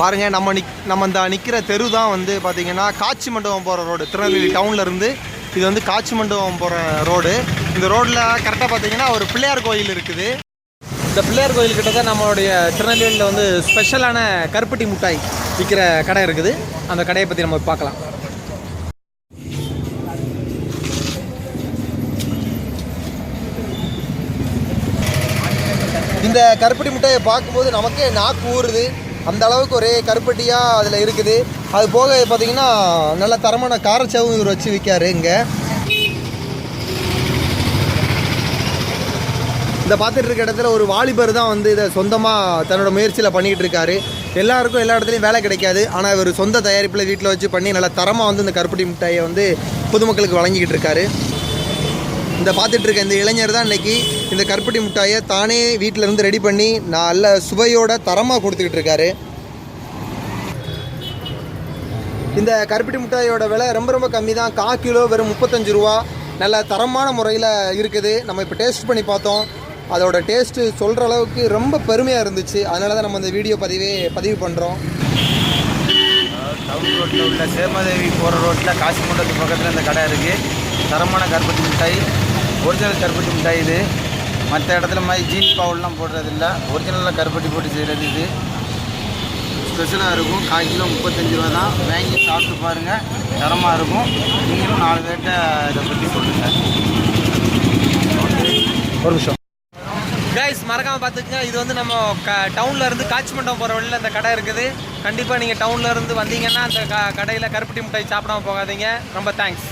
பாருங்கள் நம்ம நிக் நம்ம இந்த நிற்கிற தெரு தான் வந்து பார்த்தீங்கன்னா காட்சி மண்டபம் போகிற ரோடு திருநெல்வேலி டவுன்லேருந்து இது வந்து காட்சி மண்டபம் போகிற ரோடு இந்த ரோட்டில் கரெக்டாக பார்த்தீங்கன்னா ஒரு பிள்ளையார் கோயில் இருக்குது. இந்த பிள்ளையார் கோயில் கிட்ட தான் நம்மளுடைய திருநெல்வேலியில் வந்து ஸ்பெஷலான கருப்பட்டி மிட்டாய் விற்கிற கடை இருக்குது. அந்த கடையை பற்றி நம்ம பார்க்கலாம். இந்த கருப்பட்டி மிட்டாயை பார்க்கும்போது நமக்கே நாக்கு ஊறுது. அந்த அளவுக்கு ஒரே கருப்பட்டியாக அதில் இருக்குது. அது போக பார்த்தீங்கன்னா நல்ல தரமான காரச்சவும் இவர் வச்சு விற்காரு இங்கே. இந்த பார்த்துட்டு இருக்க இடத்துல ஒரு வாலிபர் தான் வந்து இதை சொந்தமாக தன்னோட முயற்சியில் பண்ணிக்கிட்டு இருக்காரு. எல்லாருக்கும் எல்லா இடத்துலையும் வேலை கிடைக்காது. ஆனால் இவர் சொந்த தயாரிப்பில் வீட்டில் வச்சு பண்ணி நல்ல தரமாக வந்து இந்த கருப்பட்டி மிட்டாயை வந்து பொதுமக்களுக்கு வழங்கிக்கிட்டு இருக்காரு. இந்த பார்த்துட்டு இருக்க இந்த இளைஞர் தான் இன்றைக்கி இந்த கருப்பட்டி மிட்டாயை தானே வீட்டில் இருந்து ரெடி பண்ணி நல்ல சுவையோட தரமாக கொடுத்துக்கிட்டு இருக்காரு. இந்த கருப்பட்டி மிட்டாயோட விலை ரொம்ப ரொம்ப கம்மி தான் கா கிலோ வெறும் முப்பத்தஞ்சு ரூபா. நல்ல தரமான முறையில் இருக்குது. நம்ம இப்போ டேஸ்ட் பண்ணி பார்த்தோம். அதோட டேஸ்ட்டு சொல்கிற அளவுக்கு ரொம்ப பெருமையாக இருந்துச்சு. அதனால தான் நம்ம இந்த வீடியோ பதிவே பதிவு பண்ணுறோம் டவுன் ரோட்டில் உள்ள சேமதேவி போகிற ரோட்டில் காசிமண்டலத்து பக்கத்தில் இந்த கடை இருக்குது தரமான கருப்பட்டி மிட்டாய். ஒரிஜினல் கருப்பட்டி மிட்டாய் இது. மற்ற இடத்துல மாதிரி ஜீன் பவுல்லாம் போடுறது இல்லை ஒரிஜினலில் கருப்பட்டி போட்டு செய்கிறது இது. ஸ்பெஷலாக இருக்கும். கால் கிலோ முப்பத்தஞ்சு ரூபா தான். வாங்கி சாப்பிட்டு பாருங்கள் தரமாக இருக்கும். நீங்களும் நாலு பேர்கிட்ட இதை பற்றி சொல்லுங்கள் ஒரு நிமிஷம். கைஸ் மறக்காம பார்த்துக்கங்க. இது வந்து நம்ம க டவுன்ல இருந்து காட்சி மண்டபம் போகிற வழியில் இந்த கடை இருக்குது. கண்டிப்பாக நீங்கள் டவுன்ல இருந்து வந்தீங்கன்னா அந்த க கடையில் கருப்பட்டி மிட்டாய் சாப்பிடாம போகாதீங்க. ரொம்ப தேங்க்ஸ்